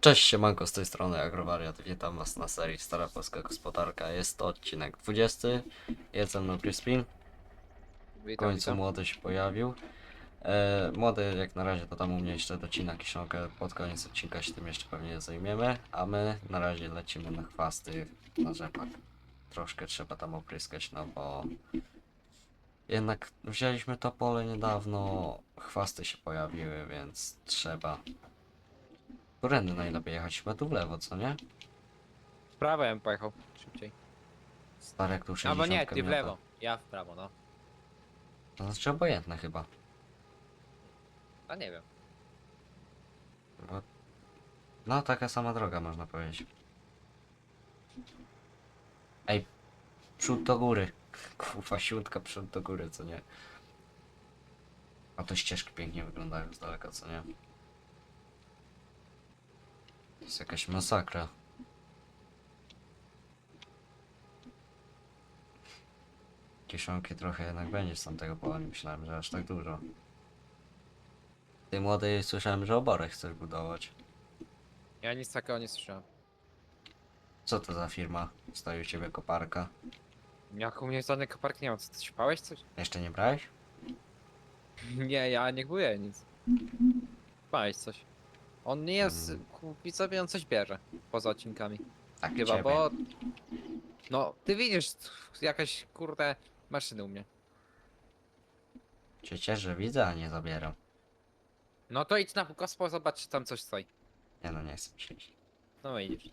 Cześć, siemanko, z tej strony Agrowariat. Witam was na serii Stara Polska Gospodarka. Jest to odcinek 20. Jest ze mną Crispin. W Witam, końcu witam. młody się pojawił. E, młody jak na razie to tam u mnie jeszcze docina kiszonkę. Pod koniec odcinka się tym jeszcze pewnie zajmiemy. A my na razie lecimy na chwasty na rzepak. Troszkę trzeba tam opryskać, no bo jednak wzięliśmy to pole niedawno. Chwasty się pojawiły, więc trzeba Którędy najlepiej jechać? Chyba tu w lewo, co nie? W prawo ja bym pojechał szybciej. Stary jak tu 60 Albo nie, ty w miota. lewo. Ja w prawo, no. To znaczy obojętne chyba. A nie wiem. Bo... No taka sama droga można powiedzieć. Ej, przód do góry. Kurwa, siódka przód do góry, co nie? A to ścieżki pięknie wyglądają z daleka, co nie? To jest jakaś masakra. Kieszonki trochę jednak będzie z tamtego pola, nie myślałem, że aż tak dużo. Ty młody, słyszałem, że oborę chcesz budować. Ja nic takiego nie słyszałem. Co to za firma? Stoi u ciebie koparka. Jak u mnie żadnych kopark nie ma, co ty śpałeś coś? Jeszcze nie brałeś? Nie, ja nie kupuję nic. Śpałeś coś. On nie jest, Mm. kupi sobie, on coś bierze. Poza odcinkami. Tak, Chyba, ciebie. bo... No, ty widzisz jakaś, kurde, maszyny u mnie. Że widzę, a nie zabieram. No to idź na gospo, zobacz, czy tam coś stoi. Nie no, nie chcę iść. No widzisz.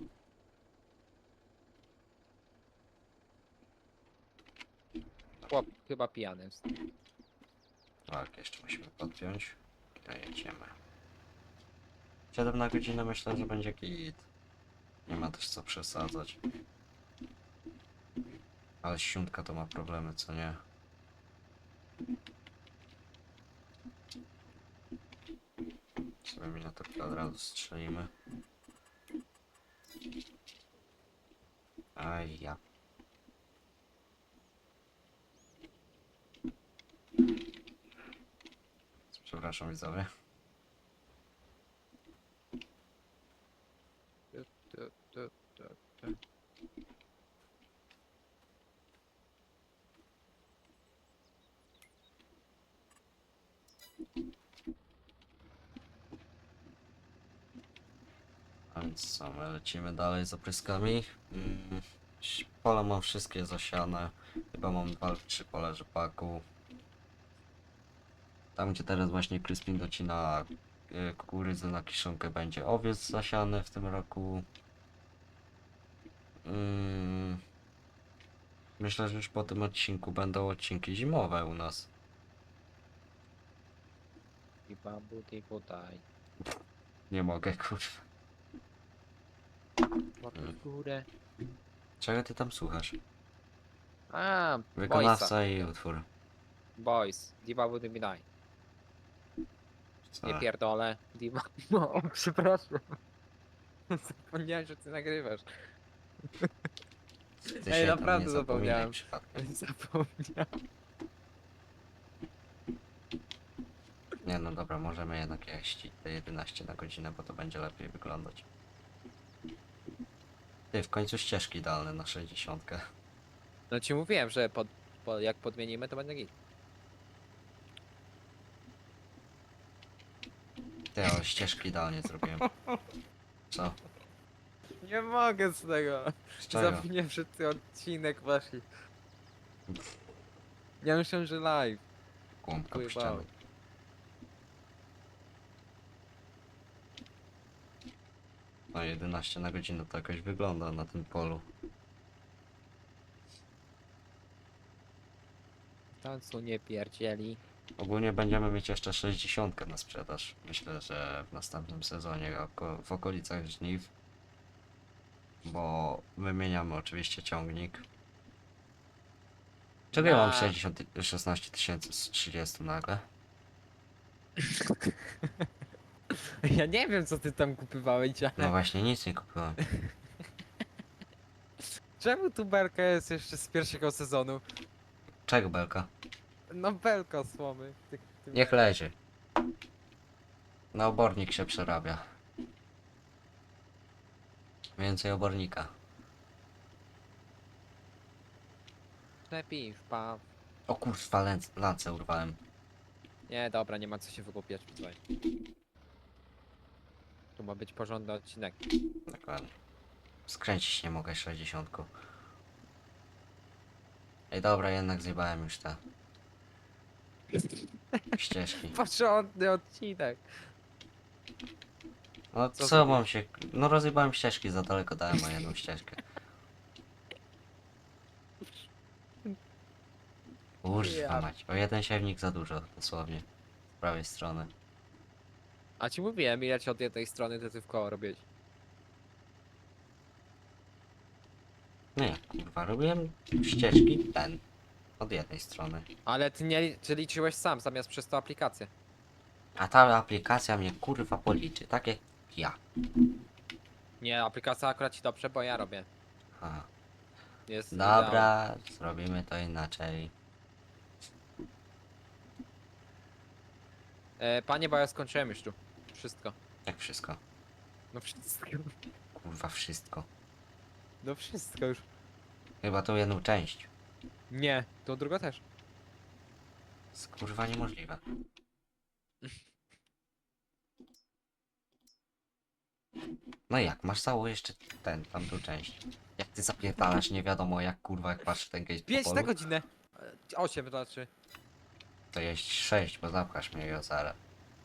Chłop chyba pijany jest. Tak, jeszcze musimy podpiąć. I jedziemy. 7 na godzinę myślę, że będzie git. Nie ma też co przesadzać. Ale siuntka to ma problemy, co nie? Sobie miniaturkę od razu strzelimy. Aj ja. Przepraszam widzowie. Tu, tu, tu, tu, tu. A więc co, my lecimy dalej z opryskami. Mm, Pola mam wszystkie zasiane. Chyba mam dwa lub trzy pola rzepaku. Tam gdzie teraz właśnie Crispin docina y, kukurydzę na kiszonkę będzie owiec zasiany w tym roku. Mm, Myślę, że już po tym odcinku będą odcinki zimowe u nas. I babu, i podaj. Nie mogę, kurwa. Łapy w górę. Czego ty tam słuchasz? A, Wykonawca boysa. i utwór. Boys. Dibabu Dibidaj. Co? Nie pierdolę. Diba... No, przepraszam. Zapomniałem, że ty nagrywasz. Ty Ej, się tam naprawdę zapomniałem. przypadkiem. Zapomniałem. Nie no dobra, możemy jednak jeździć te 11 na godzinę, bo to będzie lepiej wyglądać. Ty, w końcu ścieżki idealne na 60. No ci mówiłem, że pod, po, jak podmienimy, to będzie git. Ty, ale ścieżki idealnie zrobiłem. Co? Nie mogę z tego. Z czego? Zapomniałem, że ty odcinek właśnie. Ja myślałem, że live. Kłąbka puszczamy. No 11 na godzinę to jakoś wygląda na tym polu. Tam co nie pierdzieli. Ogólnie będziemy mieć jeszcze 60 na sprzedaż. Myślę, że w następnym sezonie oko w okolicach żniw. Bo wymieniamy oczywiście ciągnik. Czego ja mam Na- 60, 16 tysięcy z 30 nagle? Ja nie wiem co ty tam kupywałeś, ale No właśnie, nic nie kupiłem. czemu tu belka jest jeszcze z pierwszego sezonu? Czego belka? No belka słomy. Ty, ty... Niech leży. Na obornik się przerabia. Więcej obornika. Lepiej wpaw. O kurwa, lęc, lance urwałem. Nie, dobra, nie ma co się wygłupiać. Słuchaj. Ma być porządny odcinek. Dokładnie. Skręcić nie mogę 60. Ej dobra, jednak zjebałem już te ścieżki. Porządny odcinek. No Co co, zrobiłeś? mam się... No rozjebałem ścieżki, za daleko dałem o jedną ścieżkę. Kurwa Ja. mać, o jeden siewnik za dużo, dosłownie. Z prawej strony. A ci mówiłem, ile ci od jednej strony to ty w koło robiłeś. Nie, kurwa, robiłem ścieżki ten. Od jednej strony. Ale ty nie czy liczyłeś sam, zamiast przez tą aplikację. A ta aplikacja mnie kurwa policzy, tak jak ja. Nie, aplikacja akurat ci dobrze, bo ja robię. Aha. Jest idealna. Dobra, zrobimy to inaczej. E, panie, bo ja skończyłem już tu. Wszystko. Jak wszystko. No wszystko. Kurwa, wszystko. No wszystko już. Chyba tą jedną część. Nie, to druga też. Jest kurwa niemożliwe. No i jak, masz całą jeszcze ten, tamtą część. Jak ty zapierdalasz, nie wiadomo jak kurwa, jak patrz ten gate po 5 polu, na godzinę. 8 to znaczy. to jest 6, bo zapchasz mnie i zarę.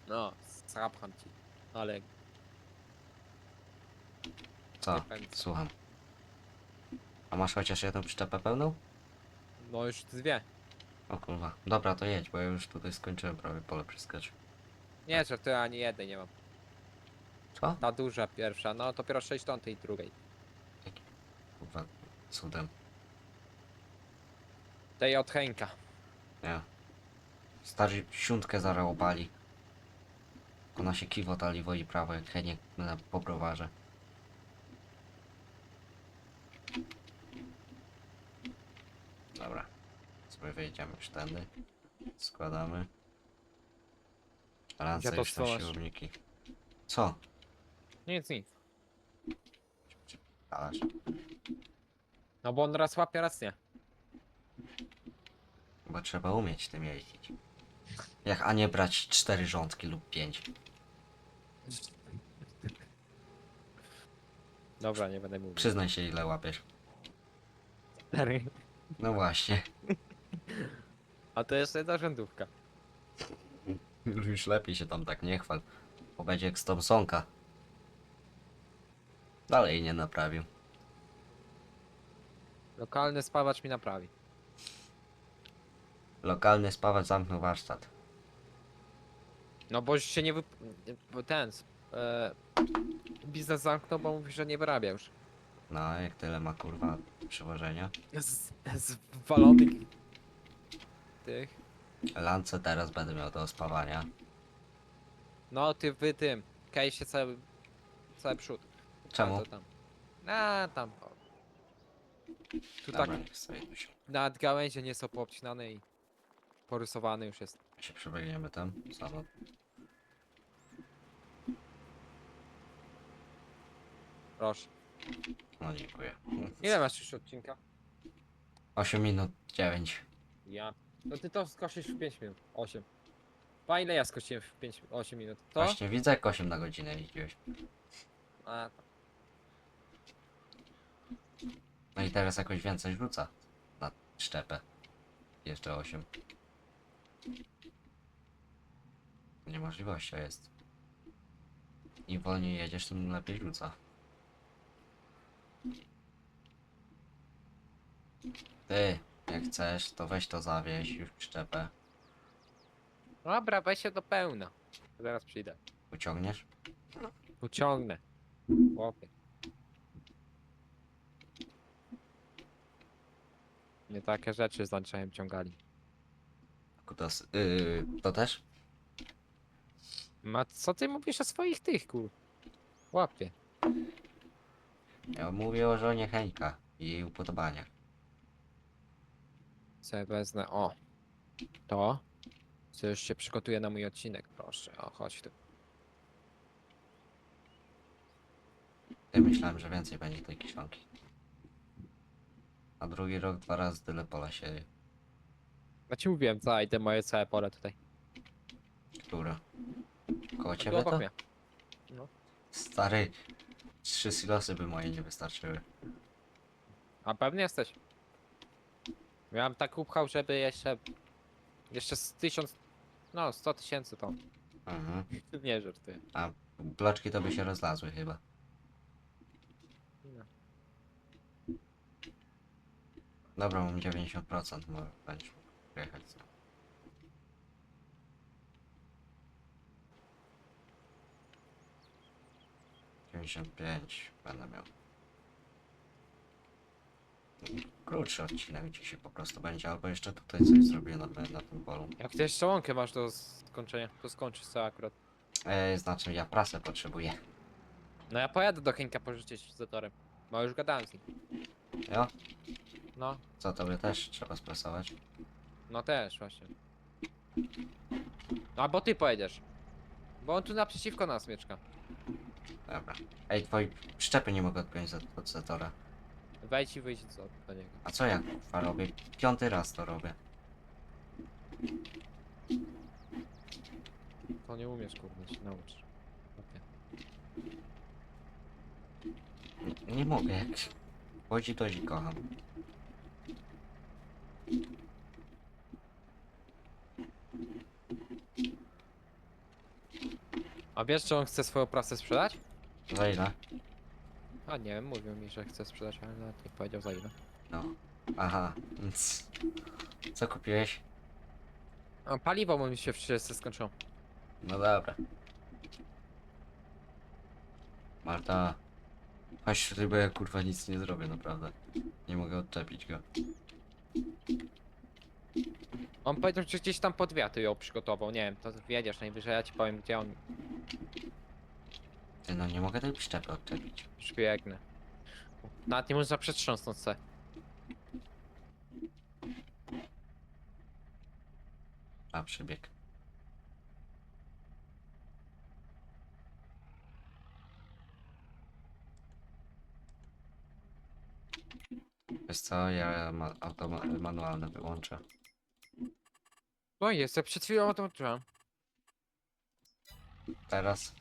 No, zapcham ci. Ale Co? Pędzę. Słucham. A masz chociaż jedną przyczepę pełną? no już dwie. O kurwa. Dobra, to jedź, bo ja już tutaj skończyłem prawie pole przeskoczyć. Nie, że ty ani jednej nie mam. Co? Ta duża pierwsza, no dopiero 6 ton tej drugiej. Kurwa, cudem. Tej od Henka. Nie. Starzy siuntkę zaraz opali. Ona się kiwo ta lewo i prawo jak chętnie na po browarze. Dobra. Sobie wyjdziemy już tędy. Składamy. Ręce to już na schowasz? siłowniki. Co? Nic, nic. Dalasz. No bo on raz łapie, raz nie. Bo trzeba umieć tym jeździć. Jak a nie brać cztery rządki lub pięć. Dobra, nie będę mówił. Przyznaj się ile łapiesz. Cztery. No właśnie. A to jeszcze jedna rzędówka. Już lepiej się tam tak nie chwal. Bo będzie jak z Thompsonka. Dalej nie naprawił. Lokalny spawacz mi naprawi. Lokalny spawacz zamknął warsztat. No bo się nie bo ten... E... Biznes zamknął, bo mówi, że nie wyrabia już. No, jak tyle ma kurwa przywożenia. Z, z walonych... Tych... Lance teraz będę miał do spawania. No ty wy tym. Kejsie cały... Cały przód. Czemu? A, to tam. A, tam. o. Tu tak Dobra, niech sobie tu się, nad gałęzie nie są poobcinane i porysowany już jest. się przebiegniemy tam. Samo. Proszę. No dziękuję. Ile masz już odcinka? 8 minut 9. Ja. No ty to skosisz w 5 minut. 8. Pa ile ja skosiłem w 5, 8 minut? To? Właśnie widzę jak 8 na godzinę jeździłeś. A, No i teraz jakoś więcej rzuca na szczepę. Jeszcze 8. Niemożliwością jest. Im wolniej jedziesz, tym lepiej rzuca. Ty, jak chcesz, to weź to zawieź już przyczepę. Dobra, weź się do pełna. Zaraz przyjdę. Uciągniesz? Uciągnę. Chłopie. Nie takie rzeczy z lunchajem ciągali. Kutas, yy, to też? Ma, co ty mówisz o swoich tych, kur? Łapie. Ja mówię o żonie Henka i jej upodobaniach. Sobie wezmę, o. To. Co już się przygotuje na mój odcinek, proszę. O, chodź tu. Ja myślałem, że więcej będzie tej kiszonki. A drugi rok dwa razy tyle pola sieje. Ja ci mówiłem, co, idę moje całe pole tutaj. Która? Koło Tu ciebie obok to? mnie. Stary, trzy silosy by moje nie wystarczyły. A pewnie jesteś. Miałem tak upchał, żeby jeszcze... Jeszcze z tysiąc... No, sto tysięcy to. Mhm. Nie żartuję. A bloczki to by się rozlazły chyba. No. Dobra, mam 90%, może będziesz mógł jechać. Dziewięćdziesiąt pięć będę miał. Krótszy odcinek dzisiaj po prostu będzie, albo jeszcze tutaj coś zrobię na, na tym polu. Jak ty jeszcze łąkę masz do skończenia, to skończysz co akurat. E, znaczy ja prasę potrzebuję. No ja pojadę do Henka pożyczyć z zatorem. Bo już gadałem z nim. Jo? No, Co tobie też trzeba sprasować? no też właśnie. No albo ty pojedziesz. Bo on tu naprzeciwko nas mieszka. Dobra. Ej, twoi szczepy nie mogę odpiąć za- od Zetora. Wejdź i wyjdź do, do niego. A co ja kurwa robię? Piąty raz to robię. To nie umiesz kurde, się naucz. Okej. Nie, nie mogę, jak chodzi to i kocham. A wiesz, czy on chce swoją prasę sprzedać? Za ile? A nie wiem, mówił mi, że chce sprzedać, ale nawet nie powiedział za ile. No. Aha. Nic. Co kupiłeś? A paliwo mu mi się wszyscy skończyło. No dobra. Marta. Chodź tutaj, bo ja kurwa nic nie zrobię, naprawdę. Nie mogę odczepić go. On powiedział, że gdzieś tam pod wiatry ją przygotował, nie wiem, to wiedziesz najwyżej, ja ci powiem gdzie on Ty no, nie mogę tej przyczepy odczepić. przybiegnę. Nawet nie można przetrząsnąć se. A, przybieg. Wiesz co, ja ma auto manualne wyłączę. No i jest, ja przed chwilą o tym odczułem. Teraz.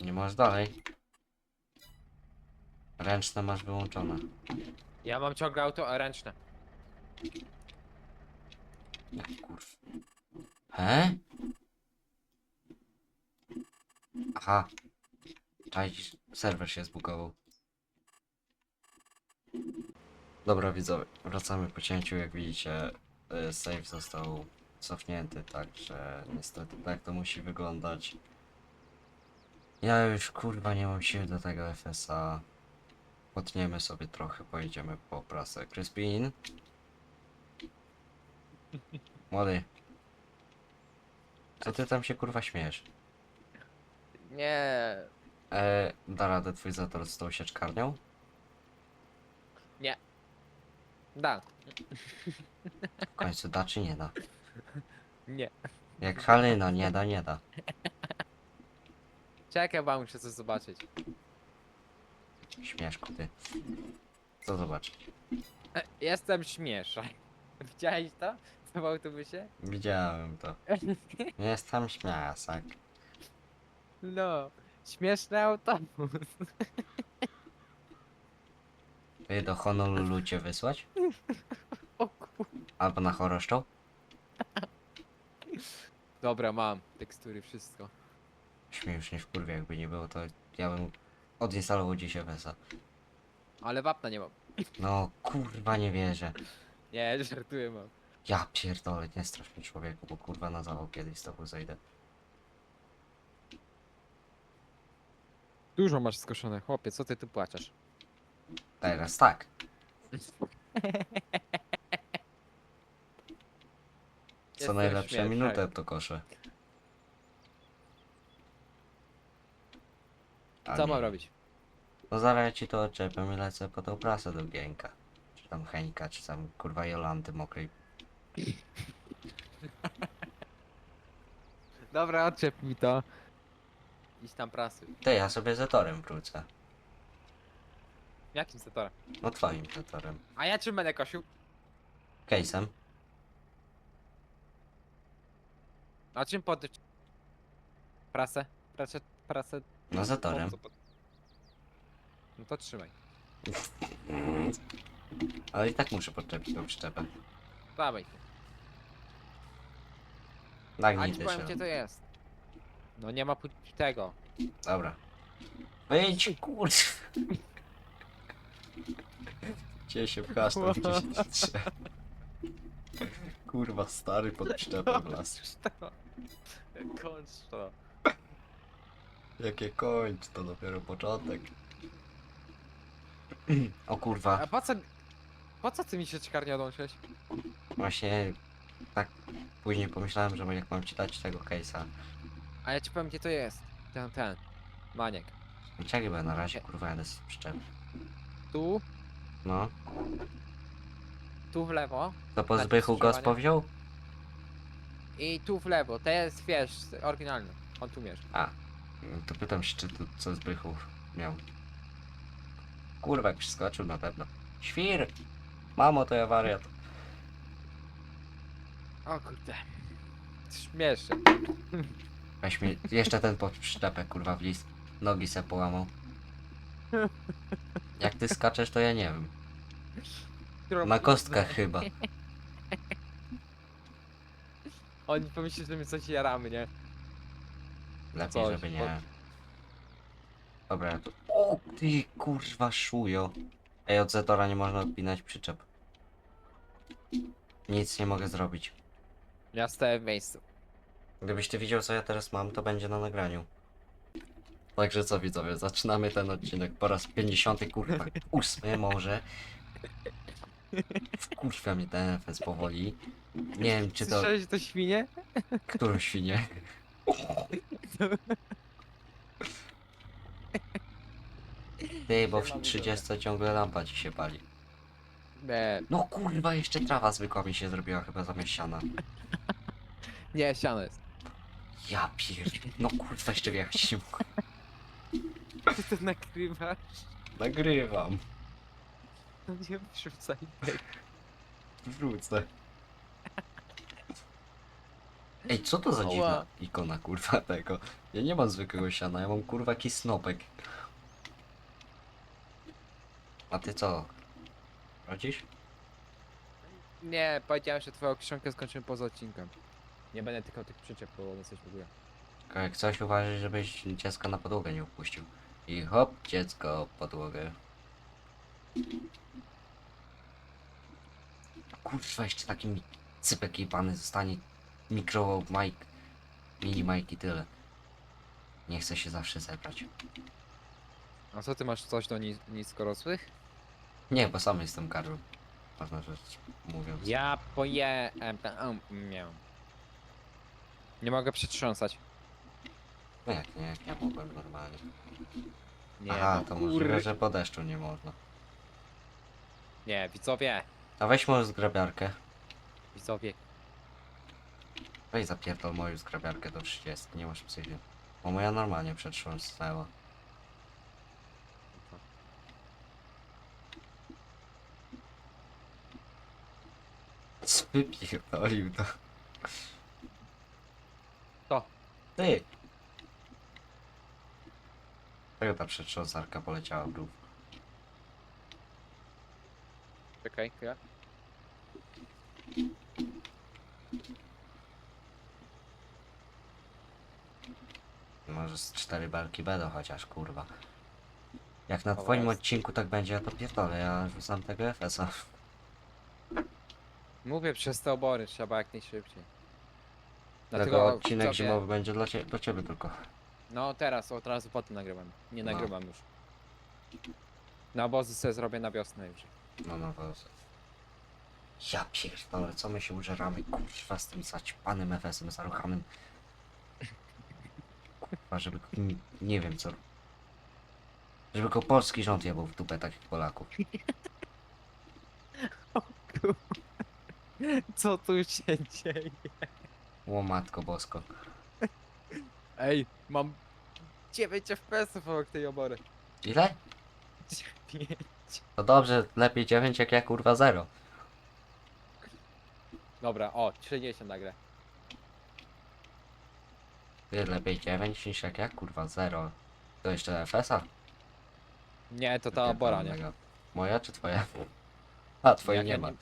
Nie możesz dalej. Ręczne masz wyłączone. Ja mam ciągle auto ręczne. Jak kurw. He? Aha. Cześć, serwer się zbugował. Dobra widzowie, wracamy po cięciu, jak widzicie y, save został cofnięty, także niestety tak to musi wyglądać. Ja już kurwa nie mam siły do tego FSA. Potniemy sobie trochę, pojedziemy po prasę. Crispin? Młody. Co ty tam się kurwa śmiejesz? Nie. E, da radę twój zator z tą sieczkarnią? Da. W końcu da czy nie da? Nie. Jak Halina nie da, nie da. Czekaj, bo muszę coś zobaczyć. Śmieszku ty. Co zobacz? E, Jestem śmieszny. Widziałeś to? Co w autobusie? Widziałem to. Jestem śmiasek. No. Śmieszny autobus. Ty do Honolulu cię wysłać? O kur... Albo na choroszczą? Dobra, mam. Tekstury, wszystko. Śmieję już nie wkurwie, jakby nie było, to ja bym odinstalował dziś FSA. Ale wapna nie mam. No kurwa nie wierzę. Nie, żartuję mam. Ja pierdolę, nie strasz mnie człowieku, bo kurwa na zawał kiedyś z tobą zejdę. Dużo masz skoszone, chłopie, co ty tu płaczesz? Teraz tak. Co Jestem najlepsze śmieszny. minutę to koszę. Co nie. mam robić? No zaraz ja ci to odczepiam i lecę po tą prasę do Gienka. Czy tam Heńka, czy tam kurwa Jolanty mokrej. Dobra, odczep mi to. Idź tam prasy. Ty, ja sobie zetorem wrócę. Jakim setorem? No twoim zetorem. A ja czym będę kosił? Case'em. A czym pod... Prasę? Prasę? Prasę? No. Po co pod- No to trzymaj. Ale i tak muszę podczepić tą przyczepę. Dawaj. A Nagnij ty powiem gdzie to jest. No nie ma pu- tego. Dobra. Wyjdź, kurwa. Gdzie się pchasz, tam gdzie się nie trzeba. Kurwa, stary pod przyczepą las. Kończ to. Jakie kończ, to dopiero początek. O kurwa, A po co... Po co ty mi się czkarnie odłączyłeś? właśnie tak później pomyślałem, że jak mam ci dać tego case'a. A ja ci powiem gdzie to jest. Ten, ten. Maniek. Czekaj, bo ja na razie kurwa jadę z przyczepy. Tu, No, tu w lewo to po Tak, Zbychu go powziął? i tu w lewo. To jest, wiesz, oryginalny. On tu mierzy. A, to pytam się, czy tu co Zbychu miał. Kurwa, jak przeskoczył na pewno. Świr! Mamo, to ja wariat. O kurde. Śmieszne. Weź mi jeszcze ten pod przyczepę, kurwa, w list. Nogi se połamał. Jak ty skaczesz, to ja nie wiem. Na kostkach chyba. Oni pomyśleli, że my coś jaramy, nie? Lepiej, Coś, żeby nie. Dobra, tu... O, ty kurwa szujo. Ej, od Zetora nie można odpinać przyczep. Nic nie mogę zrobić. Ja stoję w miejscu. Gdybyś ty widział, co ja teraz mam, to będzie na nagraniu. Także co widzowie, zaczynamy ten odcinek po raz 50, kurwa, ósmy może. Wkurwia mnie ten FS powoli. Nie wiem, czy to... Słyszałeś to świnie? Którą świnię? Ty, bo w 30 ciągle lampa ci się pali. Nie, No kurwa, jeszcze trawa zwykła mi się zrobiła chyba zamiast siana. nie, siano jest. Ja pier... No kurwa, jeszcze wjechać nie mogę. Ty to nagrywasz? Nagrywam. No nie wrzucaj. Wrócę. Ej, co to za dziwna ikona kurwa tego? Ja nie mam zwykłego siana, ja mam kurwa jakiś snopek. A ty co? Rodzisz? Nie, powiedziałem, że twoją książkę skończymy poza odcinkiem. Nie będę tykał tych przyczep, bo one coś w ogóle. Tylko Jak coś uważaj, żebyś dziecka na podłogę nie upuścił. I hop, dziecko, podłogę. Kurwa, jeszcze taki mi cypek jebany zostanie. Mikro mic, mini mic i tyle. Nie chcę się zawsze zebrać. A co ty masz coś do ni niskorosłych? Nie, bo sam jestem karłem. Ważna rzecz mówiąc. Ja miał. Nie mogę przetrząsać. No jak nie, jak ja mogłem normalnie. Nie, Aha, no to kur- możliwe, że po deszczu nie można. Nie, widzowie. A weź moją zgrabiarkę. Widzowie. Weź zapierdol moją zgrabiarkę do 30, nie masz psychy. Bo moja normalnie przetrząsnęła. Wypierdolił to. To. Ty! Czego ta przetrząsarka poleciała w dół? Czekaj, chwilę. Może z cztery belki będą chociaż, kurwa. Jak na twoim jest. odcinku tak będzie, ja to pierdolę, ja rzucam tego FS-a. Mówię, przez te obory trzeba jak najszybciej. Dlatego odcinek widzowie- zimowy będzie dla, cie, dla ciebie tylko. No teraz, od razu potem nagrywam. Nie No. nagrywam już. Na obozy sobie zrobię na wiosnę już. No no to... Ja pierdolę, co my się użeramy, kurwa, z tym zaćpanym FS-em zaruchanym. Kurwa, żeby, nie, nie wiem co... Żeby go polski rząd jebał w dupę takich Polaków. Co tu się dzieje? O matko bosko. Ej, mam 9 FPS-ów obok tej obory. Ile? 9. To dobrze, lepiej 9 jak ja kurwa 0. Dobra, o, 30 na grę. Ty lepiej 9 niż jak ja kurwa 0. To jeszcze FS-a? Nie, to ta obora, nie? Moja czy twoja? A, twojej Jak nie ja ma. nie-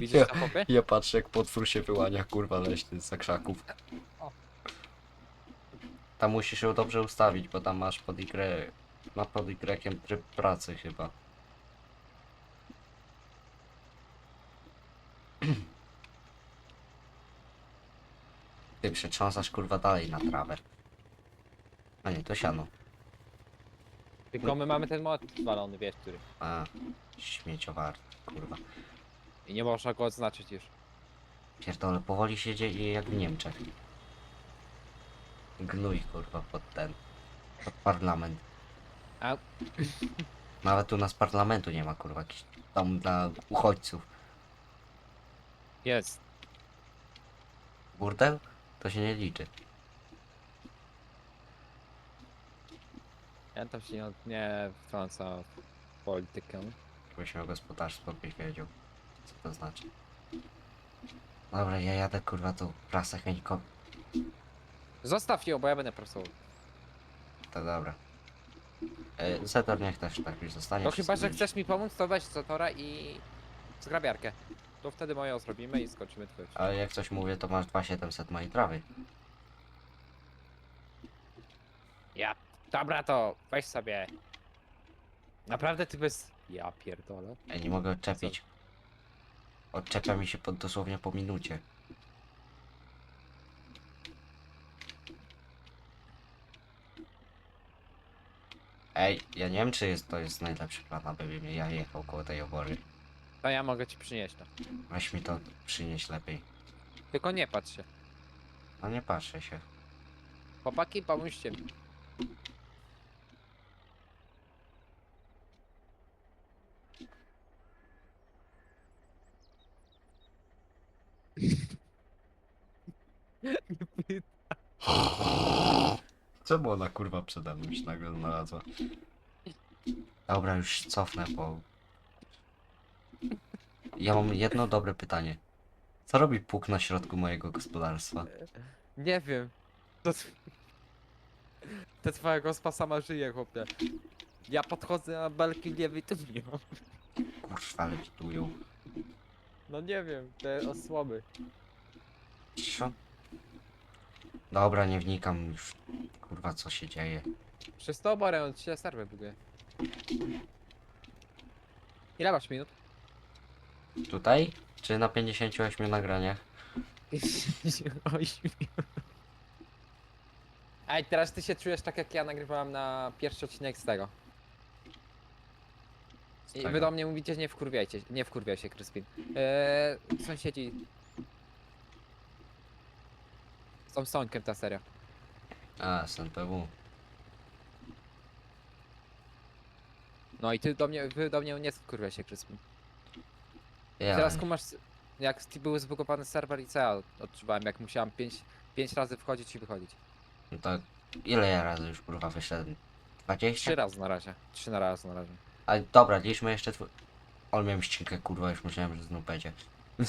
Widzisz chłopie? Ja patrzę jak potwór się wyłania, kurwa leśny z krzaków. Tam musisz ją dobrze ustawić, bo tam masz pod Y... Ma pod Y tryb pracy chyba. Ty przetrząsasz kurwa dalej na trawę. A nie, to siano. Tylko my mamy ten mod zwalony, wiesz, który. A, śmieciowar, kurwa. I nie można go odznaczyć już. Pierdolę, powoli się dzieje jak w Niemczech. Gnój kurwa pod ten. Pod parlament. A Nawet u nas parlamentu nie ma kurwa. Jakiś dom dla uchodźców. jest. Burdel? To się nie liczy. Ja tam się nie, nie wtrąca w politykę. Jakbyś miał gospodarstwo, byś wiedział. Co to znaczy. Dobra, ja jadę kurwa tu prasę helikopter. Zostaw ją, bo ja będę prasował. To dobra. E, Zetor niech też tak już zostanie. To chyba, że chcesz mi pomóc, to weź Zatora i zgrabiarkę. To wtedy moją zrobimy i skończymy twoje. Ale jak coś mówię, to masz 2700 mojej trawy. Ja. Dobra, to weź sobie. Naprawdę ty bez... Ja pierdolę. Ja nie mogę odczepić. Odczepia mi się pod dosłownie po minucie. Ej, ja nie wiem czy jest, to jest najlepszy plan, aby mnie ja jechał koło tej obory. To ja mogę ci przynieść to. Weź mi to przynieść lepiej. Tylko nie patrz się. No nie patrzę się. Chłopaki, pomóżcie mi. Czemu ona kurwa przede mną się nagle znalazła? Dobra, już cofnę, bo... Ja mam jedno dobre pytanie. Co robi puk na środku mojego gospodarstwa? Nie wiem. To... tw- Te twoja gospa sama żyje, chłopie. Ja podchodzę na belki nie mam. Kurwa, lewitują. No nie wiem, te osłoby. Co? Dobra, nie wnikam już. Kurwa, co się dzieje. Przez to oborę on się serwer buguje. Ile masz minut? Tutaj? Czy na 58 nagraniach? Ej, teraz ty się czujesz tak jak ja nagrywałem na pierwszy odcinek z tego. Z I tego. wy do mnie mówicie, nie wkurwiajcie, nie wkurwiaj się, Kryspin. Eee, sąsiedzi... Są sąkiem ta seria. A, SNPW. No i ty do mnie, wy do mnie nie wkurwiaj się, Kryspin. Ja. Teraz kumasz, jak był zbugowany serwer i co ja odczuwałem, jak musiałem 5 pięć razy wchodzić i wychodzić. No to ile ja razy już kurwa wyszedłem? 20? Trzy razy na razie. Trzy na raz na razie. Ale dobra, liczmy jeszcze twój... On miałem ścinkę, kurwa, już myślałem, że znów będzie.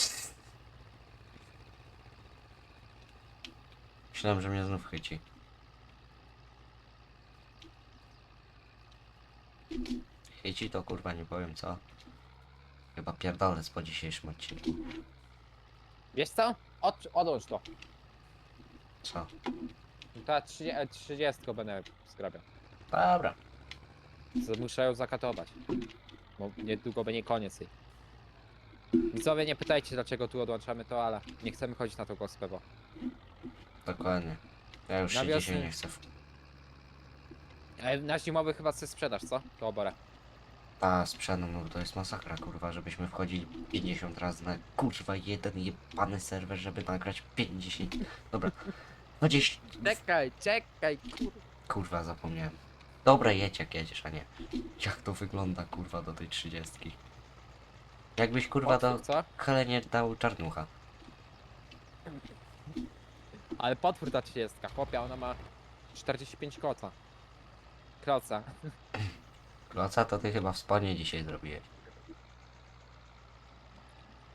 Myślałem, że mnie znów chyci. Chyci to kurwa, nie powiem co. Chyba pierdolec po dzisiejszym odcinku. Wiesz co? Od, odłącz to. Co? Ta 30, 30 będę zgrabiał. Dobra. Z- Muszę ją zakatować. Bo niedługo będzie koniec jej. Widzowie nie pytajcie dlaczego tu odłączamy to, ale nie chcemy chodzić na to gospę, bo Dokładnie. Ja już Na się wiosnę. dzisiaj nie chcę. w- Ej, na zimowy chyba sobie sprzedasz, co? To oborę. A, sprzedam, no to jest masakra, kurwa, żebyśmy wchodzili 50 razy na, kurwa, jeden jebany serwer, żeby nagrać 50. Dobra, 20, Czekaj, czekaj, kur... kurwa, zapomniałem. Dobra, jedź jak jedziesz, a nie. Jak to wygląda, kurwa, do tej 30. Jakbyś, kurwa, do Potwór, co? Helenie dał czarnucha. Ale potwór ta 30, chłopia, ona ma 45 kota. Kroca. Kloca, to ty chyba w spanie dzisiaj zrobiłeś.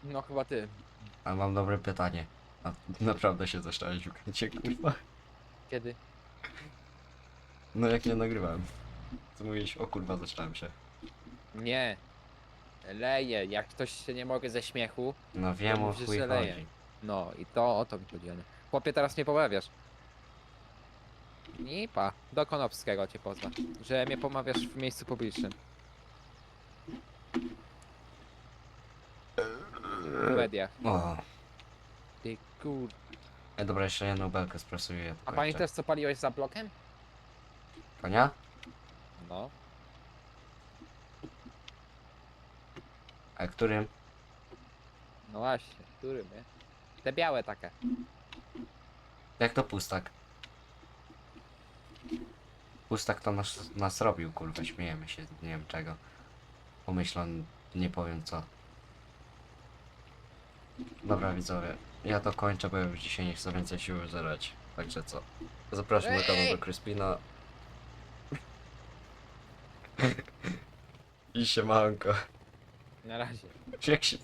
No chyba ty. A mam dobre pytanie. A naprawdę się zeszczałeś w kręcie, kurwa? Kiedy? No jak nie nagrywałem. Co mówisz? O kurwa, zeszczałem się. Nie. Leję, jak ktoś się nie mogę ze śmiechu. No wiem o mówisz, chuj że leje. chodzi. No i to o to mi chodzi. Chłopie, teraz mnie pomawiasz. Nipa, do Konopskiego cię pozwa. Że mnie pomawiasz w miejscu publicznym. W mediach. O, Ty kur... e, dobra, jeszcze jedną belkę sprasuję. A pamiętasz jeszcze. co paliłeś za blokiem? Konia? No. A którym? No właśnie, którym, nie? Te białe takie. Jak to pustak? Pustak to nas, nas robił, kurwa, śmiejemy się, nie wiem czego. Pomyślą, nie powiem co. Dobra widzowie, ja to kończę, bo już dzisiaj nie chcę więcej siły zerać. Także co? Zapraszam na kanał do Crispina. I siemanko. Na razie. Jak się